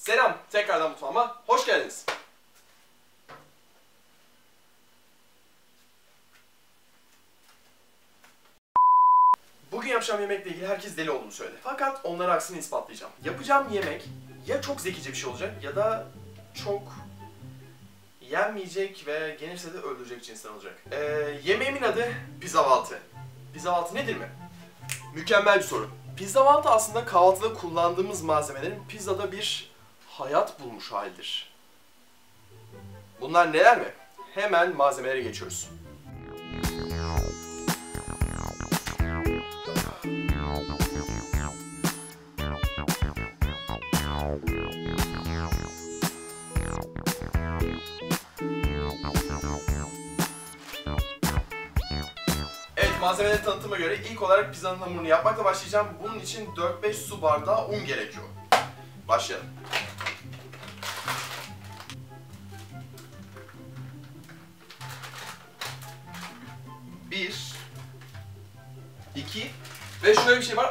Selam, tekrardan mutfağıma hoş geldiniz. Bugün yapacağım yemekle ilgili herkes deli olduğunu söyledi. Fakat onlara aksini ispatlayacağım. Yapacağım yemek ya çok zekice bir şey olacak ya da çok yenmeyecek ve gelirse de öldürecek cinsten olacak. Ee, yemeğimin adı pizzavaltı. Pizzavaltı nedir mi? Mükemmel bir soru. Pizzavaltı aslında kahvaltıda kullandığımız malzemelerin pizzada bir hayat bulmuş halidir. Bunlar neler mi? Hemen malzemelere geçiyoruz. Malzemeleri tanıtıma göre ilk olarak pizzanın hamurunu yapmakla başlayacağım. Bunun için 4-5 su bardağı un gerekiyor. Başlayalım.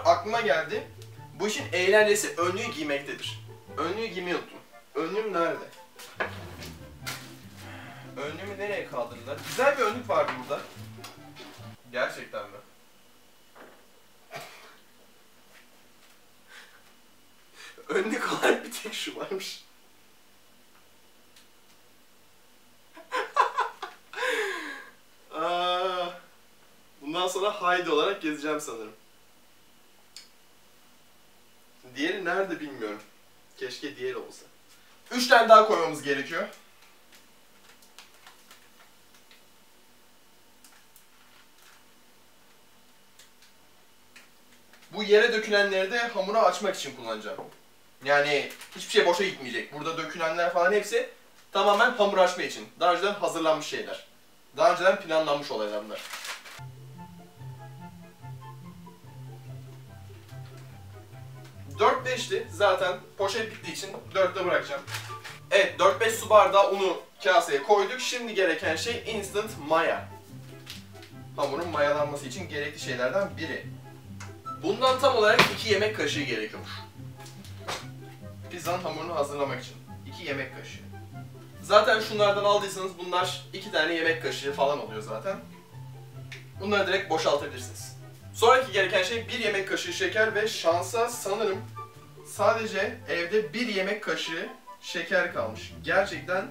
Aklıma geldi. Bu işin eğlencesi önlüğü giymektedir. Önlüğü giymeyi unuttum. Önlüğüm nerede? Önlüğümü nereye kaldırdılar? Güzel bir önlük vardı burada. Gerçekten mi? Önlük olarak bir tek şu varmış. Aa, bundan sonra Haydi olarak gezeceğim sanırım. Diğeri nerede bilmiyorum. Keşke diğeri olsa. Üç tane daha koymamız gerekiyor. Bu yere dökülenleri de hamura açmak için kullanacağım. Yani hiçbir şey boşa gitmeyecek. Burada dökülenler falan hepsi tamamen hamur açma için. Daha önceden hazırlanmış şeyler. Daha önceden planlanmış olaylar bunlar. Dört beşti. Zaten poşet bittiği için dörtte bırakacağım. Evet 4-5 su bardağı unu kaseye koyduk. Şimdi gereken şey instant maya. Hamurun mayalanması için gerekli şeylerden biri. Bundan tam olarak 2 yemek kaşığı gerekiyormuş. Pizzanın hamurunu hazırlamak için. 2 yemek kaşığı. Zaten şunlardan aldıysanız bunlar 2 tane yemek kaşığı falan oluyor zaten. Bunları direkt boşaltabilirsiniz. Sonraki gereken şey 1 yemek kaşığı şeker ve şansa sanırım sadece evde 1 yemek kaşığı şeker kalmış. Gerçekten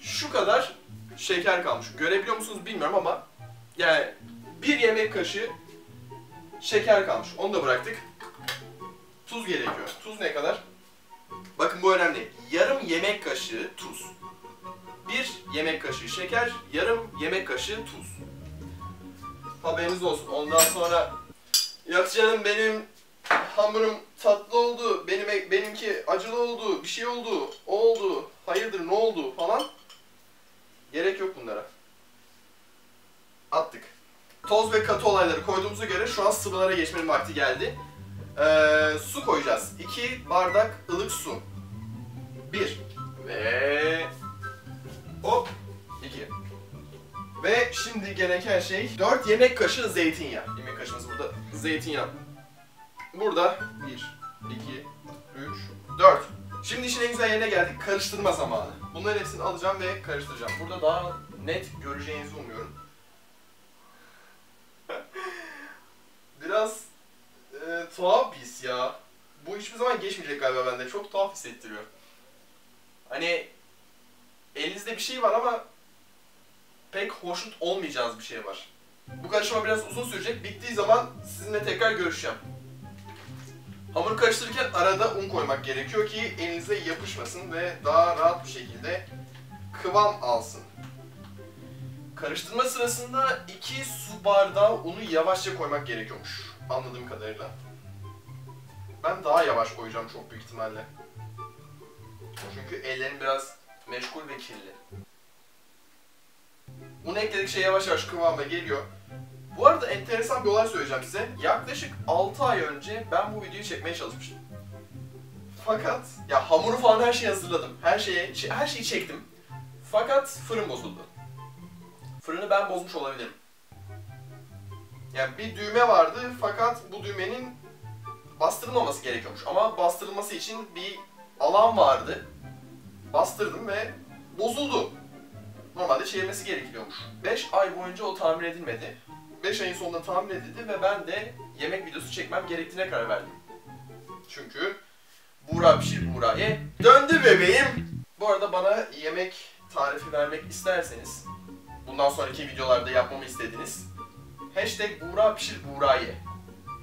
şu kadar şeker kalmış. Görebiliyor musunuz bilmiyorum ama yani bir yemek kaşığı şeker kalmış. Onu da bıraktık. Tuz gerekiyor. Tuz ne kadar? Bakın bu önemli. Yarım yemek kaşığı tuz. Bir yemek kaşığı şeker, yarım yemek kaşığı tuz. Haberiniz olsun. Ondan sonra yok benim hamurum tatlı oldu, benim benimki acılı oldu, bir şey oldu, o oldu, hayırdır ne oldu falan. Gerek yok bunlara. Attık toz ve katı olayları koyduğumuza göre şu an sıvılara geçmenin vakti geldi. Ee, su koyacağız. 2 bardak ılık su. 1 ve hop 2. Ve şimdi gereken şey 4 yemek kaşığı zeytinyağı. Yemek kaşığımız burada zeytinyağı. Burada 1 2 3 4. Şimdi işin en güzel yerine geldik. Karıştırma zamanı. Bunların hepsini alacağım ve karıştıracağım. Burada daha net göreceğinizi umuyorum. Biraz e, tuhaf bir his ya. Bu hiçbir zaman geçmeyecek galiba bende. Çok tuhaf hissettiriyor. Hani elinizde bir şey var ama pek hoşnut olmayacağınız bir şey var. Bu karışma biraz uzun sürecek. Bittiği zaman sizinle tekrar görüşeceğim. Hamur karıştırırken arada un koymak gerekiyor ki elinize yapışmasın ve daha rahat bir şekilde kıvam alsın. Karıştırma sırasında 2 su bardağı unu yavaşça koymak gerekiyormuş. Anladığım kadarıyla. Ben daha yavaş koyacağım çok büyük ihtimalle. Çünkü ellerim biraz meşgul ve kirli. Un ekledikçe yavaş yavaş kıvama geliyor. Bu arada enteresan bir olay söyleyeceğim size. Yaklaşık 6 ay önce ben bu videoyu çekmeye çalışmıştım. Fakat ya hamuru falan her şeyi hazırladım. Her şeye her şeyi çektim. Fakat fırın bozuldu. Fırını ben bozmuş olabilirim. Yani bir düğme vardı fakat bu düğmenin bastırılmaması gerekiyormuş. Ama bastırılması için bir alan vardı. Bastırdım ve bozuldu. Normalde çevirmesi gerekiyormuş. 5 ay boyunca o tamir edilmedi. 5 ayın sonunda tamir edildi ve ben de yemek videosu çekmem gerektiğine karar verdim. Çünkü Buğra pişir Buğra ye. Döndü bebeğim. Bu arada bana yemek tarifi vermek isterseniz bundan sonraki videolarda yapmamı istediğiniz hashtag Buğra pişir Buğra ye.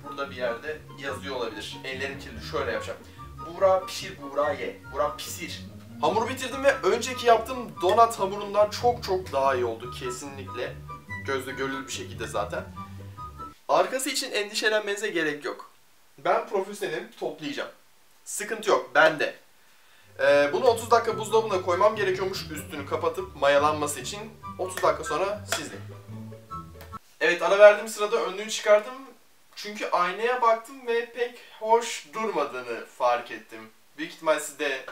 Burada bir yerde yazıyor olabilir. Ellerim kirli şöyle yapacağım. Buğra pişir Buğra ye. Buğra pisir. Hamuru bitirdim ve önceki yaptığım donat hamurundan çok çok daha iyi oldu kesinlikle. Gözle görülür bir şekilde zaten. Arkası için endişelenmenize gerek yok. Ben profesyonelim, toplayacağım. Sıkıntı yok, bende. Ee, bunu 30 dakika buzdolabına koymam gerekiyormuş üstünü kapatıp mayalanması için. 30 dakika sonra sizde. Evet ara verdiğim sırada önlüğü çıkardım. Çünkü aynaya baktım ve pek hoş durmadığını fark ettim. Büyük ihtimal siz de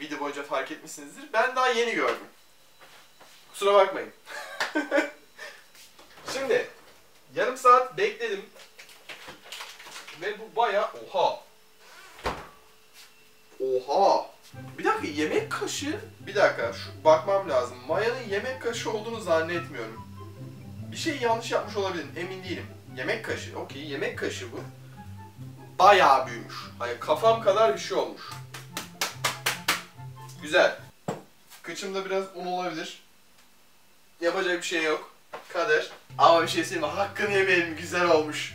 video boyunca fark etmişsinizdir. Ben daha yeni gördüm. Kusura bakmayın. Şimdi yarım saat bekledim. Ve bu baya oha. Oha. Bir dakika yemek kaşığı. Bir dakika şu bakmam lazım. Maya'nın yemek kaşığı olduğunu zannetmiyorum. Bir şey yanlış yapmış olabilirim emin değilim. Yemek kaşığı okey yemek kaşığı bu. Bayağı büyümüş. Hani kafam kadar bir şey olmuş. Güzel. Kıçımda biraz un olabilir. Yapacak bir şey yok. Kader. Ama bir şey söyleyeyim mi? Hakkını yemeyelim güzel olmuş.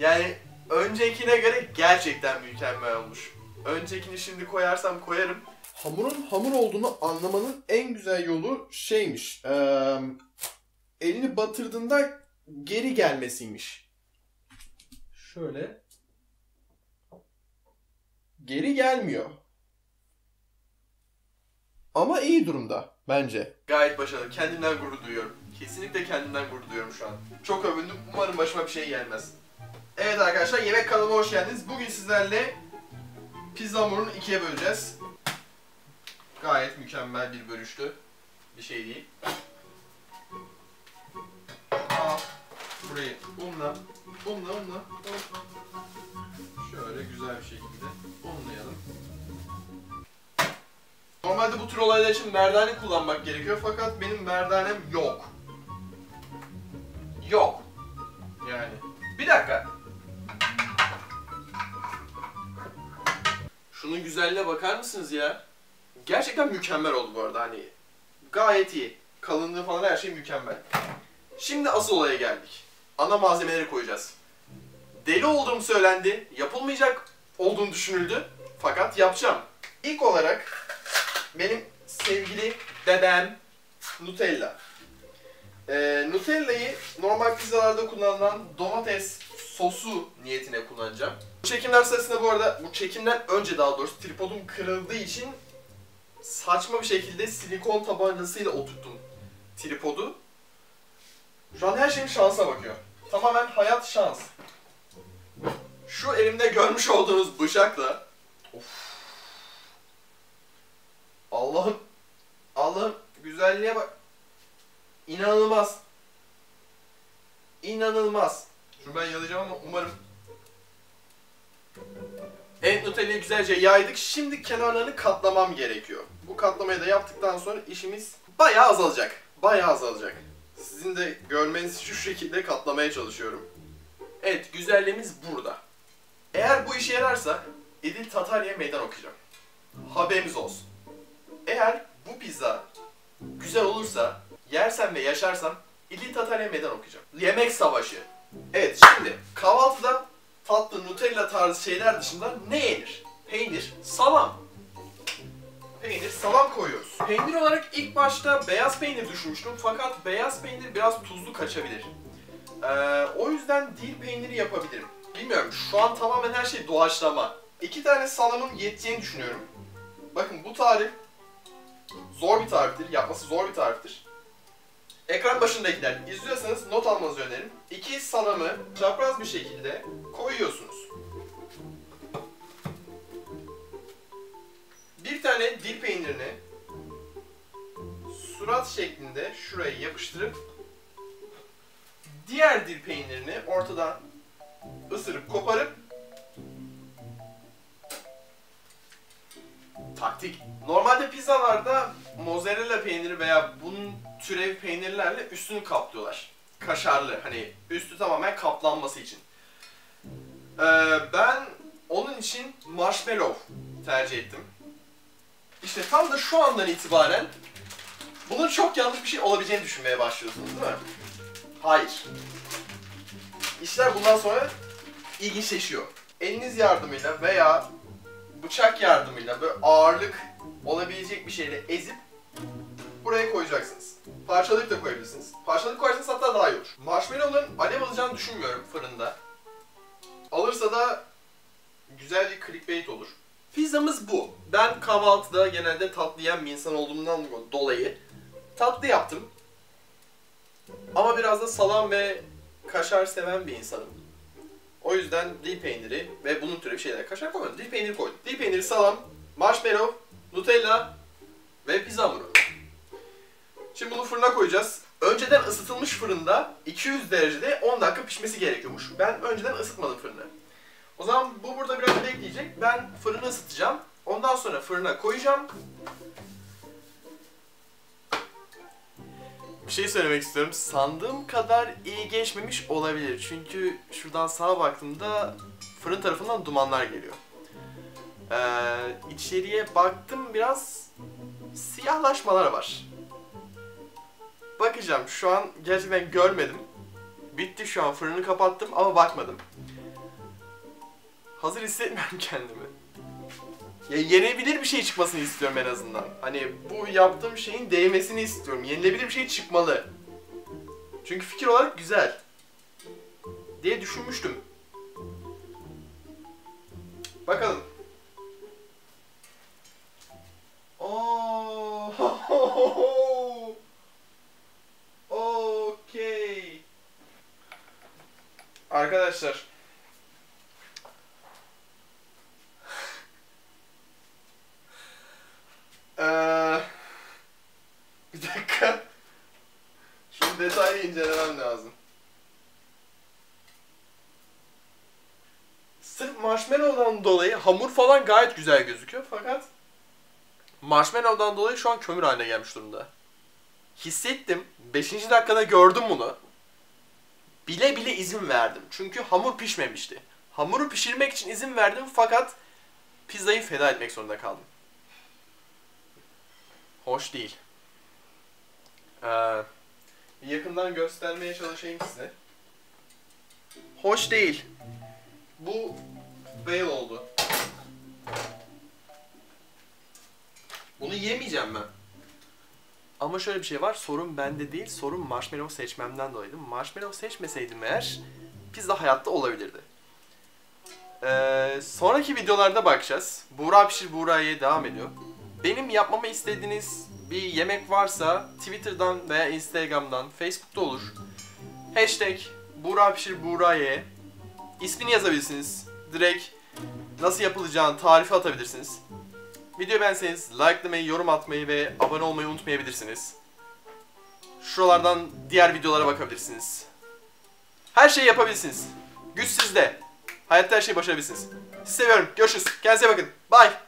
Yani öncekine göre gerçekten mükemmel olmuş. Öncekini şimdi koyarsam koyarım. Hamurun hamur olduğunu anlamanın en güzel yolu şeymiş. eee, elini batırdığında geri gelmesiymiş. Şöyle. Geri gelmiyor. Ama iyi durumda bence. Gayet başarılı. Kendimden gurur duyuyorum. Kesinlikle kendimden gurur duyuyorum şu an. Çok övündüm. Umarım başıma bir şey gelmez. Evet arkadaşlar yemek kanalıma hoş geldiniz. Bugün sizlerle pizza hamurunu ikiye böleceğiz. Gayet mükemmel bir bölüştü. Bir şey değil. Al. Burayı unla. Unla unla. un. Şöyle güzel bir şekilde unlayalım. Normalde bu tür olaylar için merdane kullanmak gerekiyor fakat benim merdanem yok. Yok. Yani. Bir dakika. Şunun güzelliğine bakar mısınız ya? Gerçekten mükemmel oldu bu arada hani. Gayet iyi. Kalınlığı falan her şey mükemmel. Şimdi asıl olaya geldik. Ana malzemeleri koyacağız. Deli olduğum söylendi. Yapılmayacak olduğunu düşünüldü. Fakat yapacağım. İlk olarak benim sevgili dedem Nutella. Ee, Nutella'yı normal pizzalarda kullanılan domates sosu niyetine kullanacağım. Bu çekimler sırasında bu arada, bu çekimden önce daha doğrusu tripodum kırıldığı için saçma bir şekilde silikon tabancasıyla oturttum tripodu. Şu an her şeyin şansa bakıyor. Tamamen hayat şans. Şu elimde görmüş olduğunuz bıçakla of. Allah'ım Allah'ım güzelliğe bak. İnanılmaz. İnanılmaz. Şunu ben yalayacağım ama umarım Evet Nutella'yı güzelce yaydık. Şimdi kenarlarını katlamam gerekiyor. Bu katlamayı da yaptıktan sonra işimiz bayağı azalacak. Bayağı azalacak. Sizin de görmeniz şu şekilde katlamaya çalışıyorum. Evet güzelliğimiz burada. Eğer bu işe yararsa İdil Tatarya meydan okuyacağım. Haberiniz olsun. Eğer bu pizza güzel olursa, yersem ve yaşarsam İdil Tatarya meydan okuyacağım. Yemek savaşı. Evet şimdi kahvaltıda tatlı Nutella tarzı şeyler dışında ne yenir? Peynir, salam. Peynir, salam koyuyoruz. Peynir olarak ilk başta beyaz peynir düşünmüştüm fakat beyaz peynir biraz tuzlu kaçabilir. Ee, o yüzden dil peyniri yapabilirim. Bilmiyorum şu an tamamen her şey doğaçlama. İki tane salamın yeteceğini düşünüyorum. Bakın bu tarif Zor bir tariftir. Yapması zor bir tariftir. Ekran başındakiler izliyorsanız not almanızı öneririm. İki salamı çapraz bir şekilde koyuyorsunuz. Bir tane dil peynirini surat şeklinde şuraya yapıştırıp diğer dil peynirini ortadan ısırıp koparıp taktik Normalde pizzalarda mozzarella peyniri veya bunun türev peynirlerle üstünü kaplıyorlar. Kaşarlı hani üstü tamamen kaplanması için. Ee, ben onun için marshmallow tercih ettim. İşte tam da şu andan itibaren bunun çok yanlış bir şey olabileceğini düşünmeye başlıyorsunuz değil mi? Hayır. İşler bundan sonra ilginçleşiyor. Eliniz yardımıyla veya bıçak yardımıyla böyle ağırlık olabilecek bir şeyle ezip buraya koyacaksınız. Parçalayıp da koyabilirsiniz. Parçalayıp koyarsanız hatta daha iyi olur. Marshmallow'ların alev alacağını düşünmüyorum fırında. Alırsa da güzel bir clickbait olur. Pizzamız bu. Ben kahvaltıda genelde tatlı yiyen bir insan olduğumdan dolayı tatlı yaptım. Ama biraz da salam ve kaşar seven bir insanım. O yüzden dil peyniri ve bunun türü şeyler. Kaşar koymadım. Dil peyniri koydum. Dil peyniri, salam, marshmallow, nutella ve pizza hamuru. Şimdi bunu fırına koyacağız. Önceden ısıtılmış fırında 200 derecede 10 dakika pişmesi gerekiyormuş. Ben önceden ısıtmadım fırını. O zaman bu burada biraz bekleyecek. Ben fırını ısıtacağım. Ondan sonra fırına koyacağım. Bir şey söylemek istiyorum. Sandığım kadar iyi geçmemiş olabilir. Çünkü şuradan sağa baktığımda fırın tarafından dumanlar geliyor. Ee, içeriye baktım biraz siyahlaşmalar var. Bakacağım. Şu an gerçekten görmedim. Bitti şu an. Fırını kapattım ama bakmadım. Hazır hissetmiyorum kendimi. Ya yenebilir bir şey çıkmasını istiyorum en azından. Hani bu yaptığım şeyin değmesini istiyorum. Yenilebilir bir şey çıkmalı. Çünkü fikir olarak güzel. Diye düşünmüştüm. Bakalım. Oh. Okey. Arkadaşlar Ee, bir dakika. Şimdi detaylı incelemem lazım. Sırf marshmallow'dan dolayı hamur falan gayet güzel gözüküyor fakat marshmallow'dan dolayı şu an kömür haline gelmiş durumda. Hissettim. 5. dakikada gördüm bunu. Bile bile izin verdim. Çünkü hamur pişmemişti. Hamuru pişirmek için izin verdim fakat pizzayı feda etmek zorunda kaldım hoş değil. Ee, yakından göstermeye çalışayım size. Hoş değil. Bu fail oldu. Bunu yemeyeceğim ben. Ama şöyle bir şey var. Sorun bende değil. Sorun marshmallow seçmemden dolayıydı. Marshmallow seçmeseydim eğer pizza hayatta olabilirdi. Ee, sonraki videolarda bakacağız. Buğra pişir Buğra'ya devam ediyor. Benim yapmamı istediğiniz bir yemek varsa Twitter'dan veya Instagram'dan, Facebook'ta olur. Hashtag Buğra Pişir Buğra Ye. İsmini yazabilirsiniz. Direkt nasıl yapılacağını tarifi atabilirsiniz. Video beğenseniz likelamayı, yorum atmayı ve abone olmayı unutmayabilirsiniz. Şuralardan diğer videolara bakabilirsiniz. Her şeyi yapabilirsiniz. Güç sizde. Hayatta her şeyi başarabilirsiniz. Sizi seviyorum. Görüşürüz. Kendinize bakın. Bye.